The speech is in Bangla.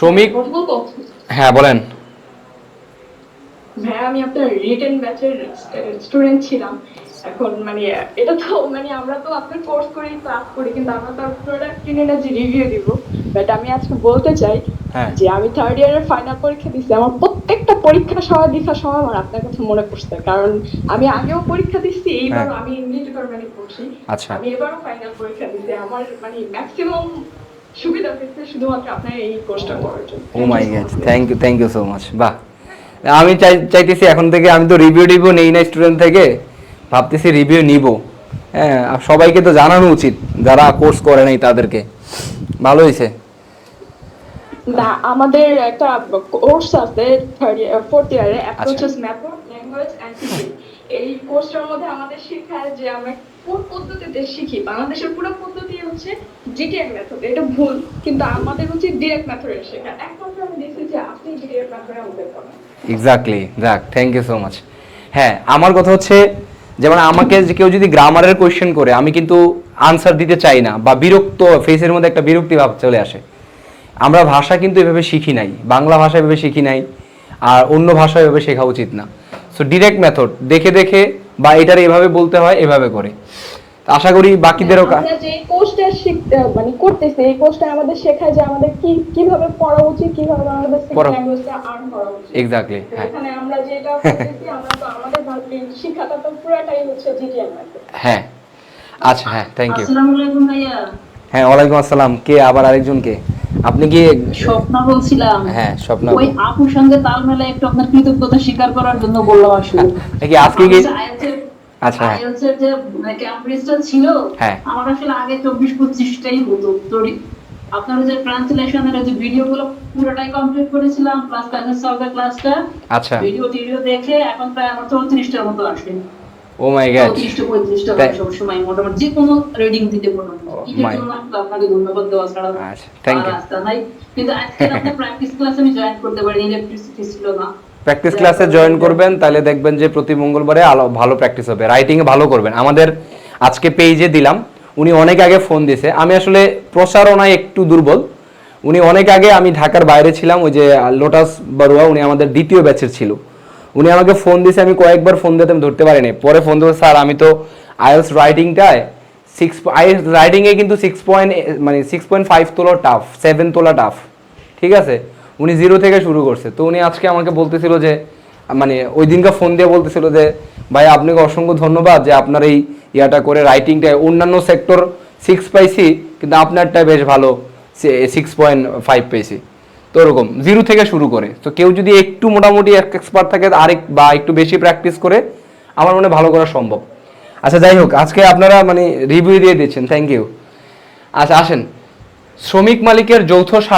শ্রমিক? হ্যাঁ বলেন। ভাইয়া আমি আপনার রিটেন ব্যাচের স্টুডেন্ট ছিলাম। এখন মানে এটা তো মানে আমরা তো আপনার কোর্স করেই ক্লাস করি কিন্তু আমরা তো প্রোডাক্ট কিনে না যে রিভিউ দিব। বাট আমি আজকে বলতে চাই হ্যাঁ। যে আমি থার্ড ইয়ারের ফাইনাল পরীক্ষা দিচ্ছি আমার প্রত্যেকটা পরীক্ষা সময় দীক্ষার সময় আমার আপনার কথা মনে পড়ছে। কারণ আমি আগেও পরীক্ষা দিচ্ছি এইবার হ্যাঁ। আমি ইংলিশ ডিপার্টমেন্টে পড়ছি। আচ্ছা। আমি এবারও ফাইনাল পরীক্ষা দিচ্ছি আমার মানে ম্যাক্সিমাম সুবিধা পেয়েছে শুধুমাত্র আপনার এই কোর্সটা করার জন্য। ও my god thank you thank you so much বাহ। আমি চাই চাইতেছি এখন থেকে আমি তো রিভিউ টিভিউ নেই না স্টুডেন্ট থেকে ভাবতেছি রিভিউ নিব। হ্যাঁ সবাইকে তো জানানো উচিত যারা কোর্স করে নাই তাদেরকে। ভালো হয়েছে। না আমাদের একটা কোর্স আছে ফোর্থ ইয়ারে। অ্যাপ্রোচেস মেথড ল্যাঙ্গুয়েজ অ্যান্ড এই কোর্সটার মধ্যে আমাদের শেখায় যে আমরা কোন পদ্ধতিতে শিখি। বাংলাদেশের পুরো পদ্ধতি হচ্ছে জিটিএম মেথড এটা ভুল, কিন্তু আমাদের হচ্ছে ডিরেক্ট মেথডে শেখা। একমাত্র আমি দেখছি যে আপনি ডিরেক্ট মেথডে আমাদের করেন এক্স্যাক্টলি যাক থ্যাংক ইউ সো মাচ হ্যাঁ আমার কথা হচ্ছে, যেমন আমাকে যে কেউ যদি গ্রামারের কোয়েশ্চেন করে, আমি কিন্তু আনসার দিতে চাই না, বা বিরক্ত ফেসের মধ্যে একটা বিরক্তি ভাব চলে আসে। আমরা ভাষা কিন্তু এভাবে শিখি নাই, বাংলা ভাষা এভাবে শিখি নাই, আর অন্য ভাষা এভাবে শেখা উচিত না। সো ডিরেক্ট মেথড দেখে দেখে বা এটার এভাবে বলতে হয় এভাবে করে। আশা করি বাকিদেরও কা- আমরা যে কোর্সটা শিখতে মানে করতেছি এই কোর্সটা আমাদের শেখায় যে আমাদের কি কীভাবে পড়া উচিত কীভাবে আমাদের ল্যাঙ্গুয়েজটা আর্ন করা উচিত। এক্স্যাক্টলি হ্যাঁ। এখানে আমরা যেটা করতেছি আমরা তো আমাদের শিক্ষাটা তো পুরোটাই হচ্ছে জিটিএম হ্যাঁ। আচ্ছা হ্যাঁ থ্যাংক ইউ আসসালামু আলাইকুম ভাইয়া। হ্যাঁ ওয়ালাইকুম আসসালাম। কে? আবার আরেকজন কে? আপনি কি স্বপ্ন বলছিলাম। হ্যাঁ স্বপ্ন ওই আপুর সঙ্গে তাল মেলায় একটু আপনার কৃতজ্ঞতা স্বীকার করার জন্য বললাম আসলে। নাকি আজকে কি আচ্ছা, হ্যাঁ। যে ক্যাম্ব্রিজটা ছিল হ্যাঁ। আমার আসলে আগে চব্বিশ পঁচিশটাই হতো। তো আপনার যে ট্রান্সলেশনের যে ভিডিও গুলো পুরোটাই কমপ্লিট করেছিলাম প্লাস সলভের ক্লাসটা আচ্ছা। ভিডিও টিডিও দেখে এখন প্রায় আমার চৌত্রিশটার মতো আসে ও মাই গড চৌত্রিশটা পঁয়ত্রিশটা তাই- সবসময় মোটামুটি যে কোনো রিডিং দিতে Oh এটার জন্য আপনাকে ধন্যবাদ দেওয়া ছাড়া আচ্ছা, thank ইউ নাই। কিন্তু আজকে আপনার প্র্যাকটিস ক্লাস আমি জয়েন করতে পারিনি ইলেকট্রিসিটি ছিল না। প্র্যাকটিস ক্লাসে জয়েন করবেন তাহলে দেখবেন যে প্রতি মঙ্গলবারে আলো ভালো প্র্যাকটিস হবে। রাইটিং এ ভালো করবেন। আমাদের আজকে পেজে দিলাম উনি অনেক আগে ফোন দিয়েছে আমি আসলে প্রসারণায় একটু দুর্বল। উনি অনেক আগে আমি ঢাকার বাইরে ছিলাম ওই যে লোটাস বড়ুয়া উনি আমাদের দ্বিতীয় ব্যাচের ছিল। উনি আমাকে ফোন দিয়েছে, আমি কয়েকবার ফোন দিতে আমি ধরতে পারিনি। পরে ফোন দিয়েছে স্যার, আমি তো আইএলস রাইটিংটায় সিক্স আইএলস রাইটিংয়ে কিন্তু সিক্স পয়েন্ট মানে সিক্স পয়েন্ট ফাইভ তোলা টাফ সেভেন তোলা টাফ ঠিক আছে? উনি জিরো থেকে শুরু করছে। তো উনি আজকে আমাকে বলতেছিল যে মানে ওই দিনকে ফোন দিয়ে বলতেছিল যে, ভাই, আপনাকে অসংখ্য ধন্যবাদ যে আপনার এই ইয়াটা করে রাইটিংটা অন্যান্য সেক্টর সিক্স পাইছি, কিন্তু আপনারটা বেশ ভালো সিক্স পয়েন্ট ফাইভ পেয়েছি তো ওরকম জিরো থেকে শুরু করে। তো কেউ যদি একটু মোটামুটি এক্সপার্ট থাকে, আরেক বা একটু বেশি প্র্যাকটিস করে, আমার মনে ভালো করা সম্ভব। আচ্ছা যাই হোক, আজকে আপনারা মানে রিভিউ দিয়ে দিচ্ছেন থ্যাংক ইউ আচ্ছা আসেন। শ্রমিক মালিকের যৌথ